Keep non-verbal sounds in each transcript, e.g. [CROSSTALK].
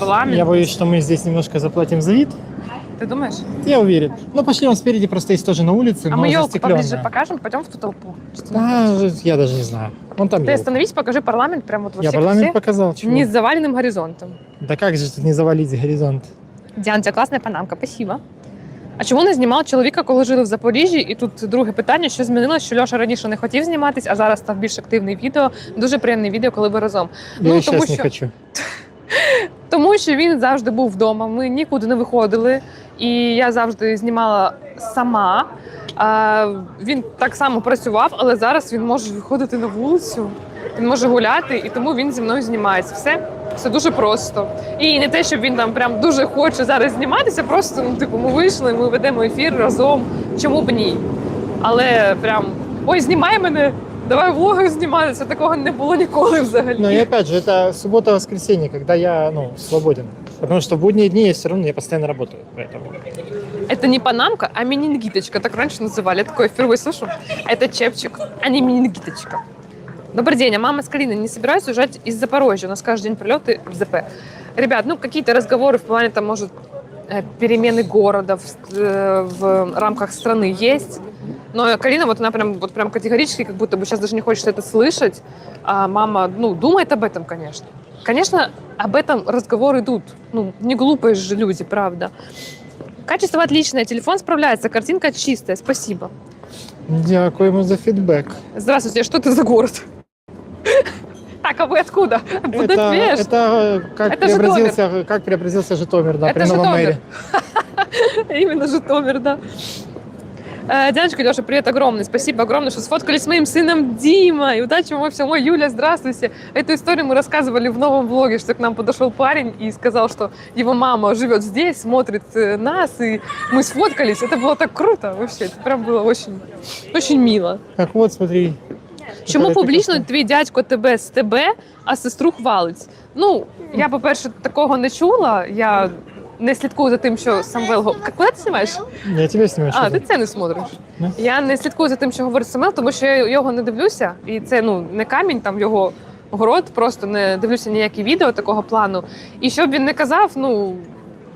парламент. Я боюсь, что мы здесь немножко заплатим за вид. Ты думаешь? Я уверен. Ну, пошли, он спереди просто есть тоже на улице, А но мы елку застеклённая. поближе покажем, пойдем в ту толпу. Что ты А, я даже не знаю. Вон там Ты елка. остановись, покажи парламент прямо вот во Я всей парламент красе, показал. чего? не с заваленным горизонтом. Да как же тут не завалить горизонт? Діана, у тебе класна панамка, спасибо. А чому не знімав чоловіка, коли жили в Запоріжжі? І тут друге питання, що змінилося, що Льоша раніше не хотів зніматись, а зараз став більш активний відео. Дуже приємне відео, коли ви разом. Я Ну, и тому сейчас не що- хочу. [LAUGHS] Тому що він завжди був вдома. Ми нікуди не виходили, і я завжди знімала сама. А, він так само працював, але зараз він може виходити на вулицю, він може гуляти, і тому він зі мною знімається. Все, все дуже просто. І не те, щоб він там прям дуже хоче зараз зніматися, просто ну, типу, ми вийшли, ми ведемо ефір разом. Чому б ні? Але прям ой, знімай мене, давай влоги зніматися. Такого не було ніколи взагалі. Но и опять же, это суббота-воскресенье, когда я ну, свободен. Потому что в будние дни я все равно я постоянно работаю. Поэтому. Это не панамка, а менингиточка. Так раньше называли. Я такое впервые слышу. Это чепчик, а не менингиточка. Добрый день, а мама с Кариной не собираются уезжать из Запорожья? У нас каждый день прилеты в ЗП. Ребят, ну какие-то разговоры в плане, там, может, э, перемены города в, э, в рамках страны есть. Но Карина, вот она прям, вот прям категорически, как будто бы сейчас даже не хочет это слышать. А мама, ну, думает об этом, конечно. Конечно, об этом разговоры идут. Ну, не глупые же люди, правда. Качество отличное, телефон справляется, картинка чистая, спасибо. Дякуємо за фидбэк. Здравствуйте, что это за город? Так, а вы откуда? Будапешт. это как, Это преобразился, как преобразился Житомир, да, Это при новом Житомир. мэре. [LAUGHS] Именно Житомир, да. Э, Дяночка, Леша, привет огромный. Спасибо огромное, что сфоткались с моим сыном Димой. Удачи вам во всем. Ой, Юля, здравствуйте. Эту историю мы рассказывали в новом влоге, что к нам подошел парень и сказал, что его мама живет здесь, смотрит э, нас, и мы сфоткались. Это было так круто вообще. Это прям было очень, очень мило. Так вот, смотри. Чому Какая ты публічно классная. твій дядько тебе з тебе, а сестру хвалить? Ну, я, по-перше, такого не чула. Я не слідкую за тим, що Самвел говорить. Коли ти знімаєш? Я тебе знімаю. А, ти це не смотриш. Не? Я не слідкую за тим, що говорить Самвел, тому що я його не дивлюся. І це ну не камінь, там його город, просто не дивлюся ніякі відео такого плану. І що б він не казав, ну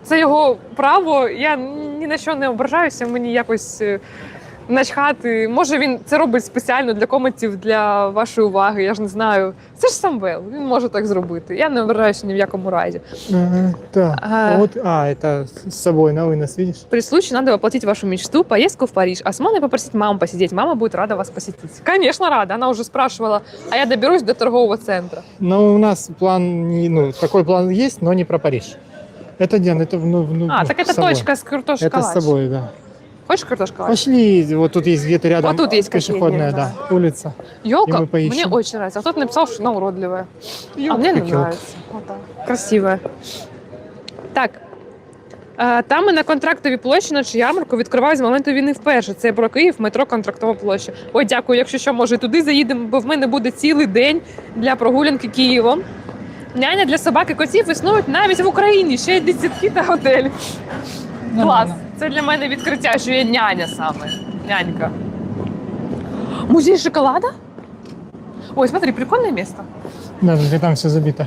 це його право. Я ні на що не ображаюся, мені якось е, Начхати, може він це робить спеціально для коментів для вашої уваги. Я ж не знаю. Це ж Самвел, він може так зробити. Я не ображаюся ні в якому разі. Ага, так. А. Вот, а, это с собой на вынос, видишь? При случае надо воплотить вашу мечту, поездку в Париж. А с мамой попросить маму посидеть. Мама будет рада вас посетить. Конечно, рада. Она уже спрашивала, а я доберусь до торгового центра. Но у нас план, не, ну, такой план есть, но не про Париж. Это, Диан, это ну, ну, А, так с это собой. точка с картошкой Это с собой, да. Хочешь картошка Пошли, вот тут есть где-то рядом Вот тут есть пешеходная, да, улица. Елка мне очень нравится. А тот написал, что она уродливая. а мне не ёлка. нравится. Вот так. Красивая. Так. е, Там ми на контрактовій площі на ярмарку відкривають з моменту війни вперше. Це про Київ, метро Контрактова площа. Ой, дякую. Якщо що, може, і туди заїдемо, бо в мене буде цілий день для прогулянки Києвом. Няня для собак і котів існують навіть в Україні. Ще й десятки та готелі. Клас. Нормально. Це для мене відкриття, що є няня саме. Нянька. Музей шоколада? Ой, смотри, прикольное место. Да, где там все забито.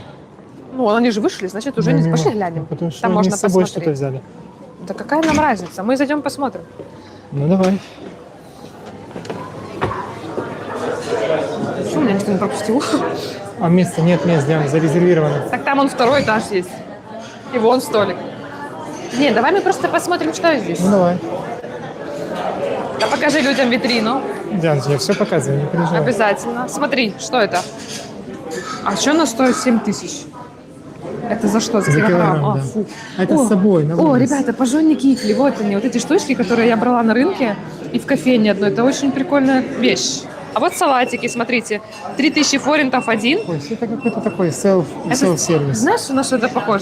Ну, они же вышли, значит, уже Да, не... мимо. Пошли глянем. Потому что Там они можно с собой посмотреть. что-то взяли. Да какая нам разница? Мы зайдем посмотрим. Ну давай. Почему меня никто не пропустил? А места нет, мест, Диан, зарезервировано. Так там он второй этаж есть. И вон столик. Не, давай мы просто посмотрим, что здесь. Ну давай. Да покажи людям витрину. Диан, я все показываю, не переживай. Обязательно. Смотри, что это? А что она стоит 7 тысяч? Это за что? За, За килограмм? килограмм, А, да. фу. А это О, с собой, на О, ребята, пожженные кикли. Вот они, вот эти штучки, которые я брала на рынке и в кофейне одной. Это очень прикольная вещь. А вот салатики, смотрите. 3000 форинтов один. Ой, это какой-то такой селф, Это- селф-сервис. Знаешь, на что это похоже?